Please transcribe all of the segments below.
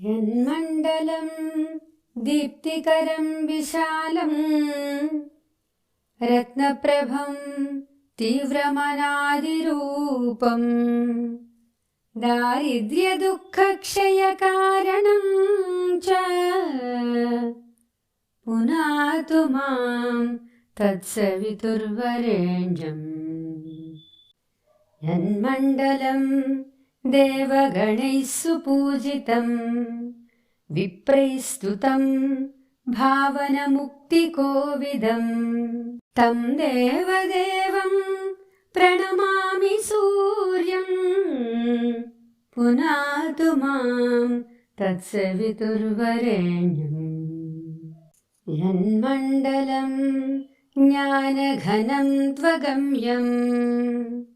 यन्मण्डलम् दीप्तिकरं विशालम्। रत्नप्रभं तीव्रमनादिरूपम्। दारिद्र्यदुःखक्षयकारणम् च। पुनातु मां तत्सवितुर्वरेण्यम्। यन्मण्डलम् देवगणैः सुपूजितम् विप्रैस्तुतम् भावनमुक्तिकोविदम्। तं देवदेवम् प्रणमामि सूर्यम्। पुनातु मां तत्सवितुर्वरेण्यम्। यन्मण्डलम् ज्ञानघनं त्वगम्यम्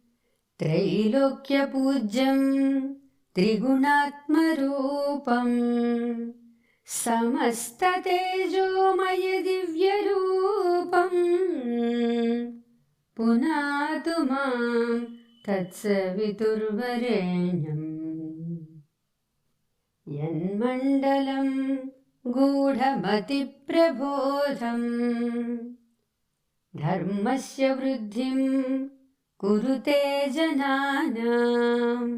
त्रैलोक्यपूज्यम् त्रिगुणात्मरूपम्। दिव्यरूपम्। पुनातु मां तत्सवितुर्वरेण्यम्। यन्मण्डलम् गूढमतिप्रबोधम्। धर्मस्य वृद्धिम् कुरुते जनानाम्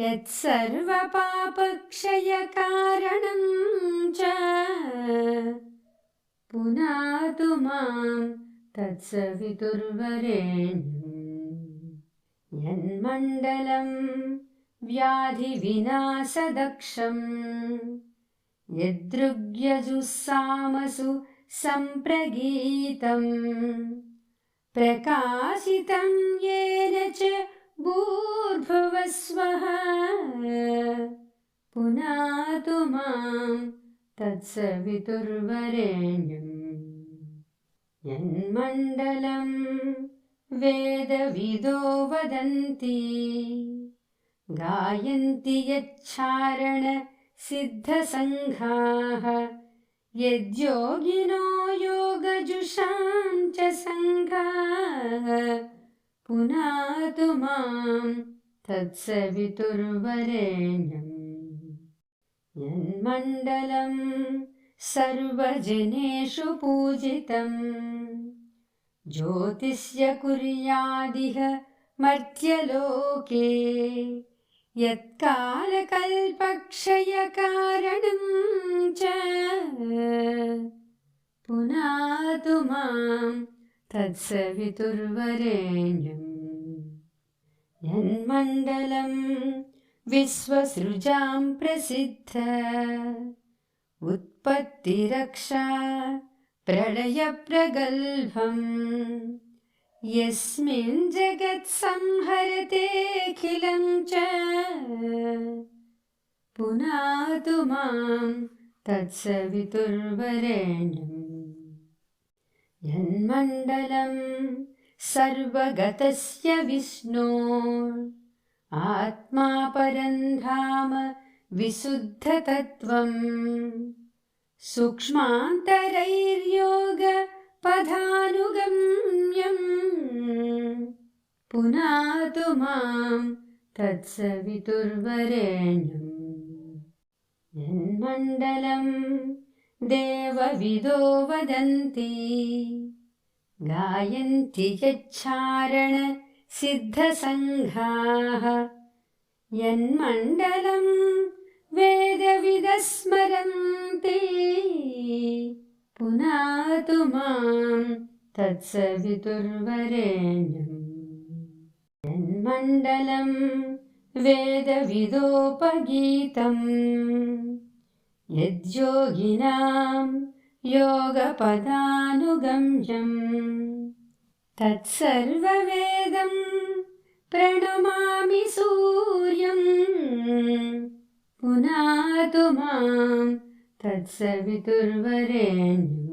यत्सर्वपापक्षयकारणम् च पुनातु मां तत्सवितुर्वरेण्यम् यन्मण्डलम् व्याधिविनाशदक्षम् यदृग्यजुस्सामसु सम्प्रगीतम् प्रकाशितं येन च भूर्भुवस्वः। पुनातु मां तत्सवितुर्वरेण्यम् यन्मण्डलं वेदविदो वदन्ति। गायन्ति यच्छारणसिद्धसङ्घाः यद्योगिनो योगजुषां च सङ्घाः पुनातु मां तत्सवितुर्वरेण्यम् यन्मण्डलं सर्वजनेषु पूजितम् ज्योतिष्य कुर्यादिह मर्त्यलोके यत्कालकल्पक्षयकारणम् च पुनातु मां तत्सवितुर्वरेण्यम् यन्मण्डलं विश्वसृजां प्रसिद्ध। उत्पत्तिरक्षा प्रलयप्रगल्भम् यस्मिन् जगत्संहरतेऽखिलं च। पुनातु मां तत्सवितुर्वरेण्यम् यन्मण्डलं सर्वगतस्य विष्णो। आत्मा परन्धाम विशुद्धतत्त्वम्। सूक्ष्मान्तरैर्योग पुनातु मां तत्सवितुर्वरेण्यम् यन्मण्डलं देवविदो वदन्ति। गायन्ति यच्छारण सिद्धसङ्घाः। यन्मण्डलं वेदविदस्मरन्ति। पुनातु मां तत्सवितुर्वरेण्यम् यन्मण्डलं वेदविदोपगीतम् यद्योगिनां योगपदानुगम्यम् तत्सर्ववेदं प्रणमामि सूर्यम् पुनातु मां तत्सवितुर्वरेण्यम्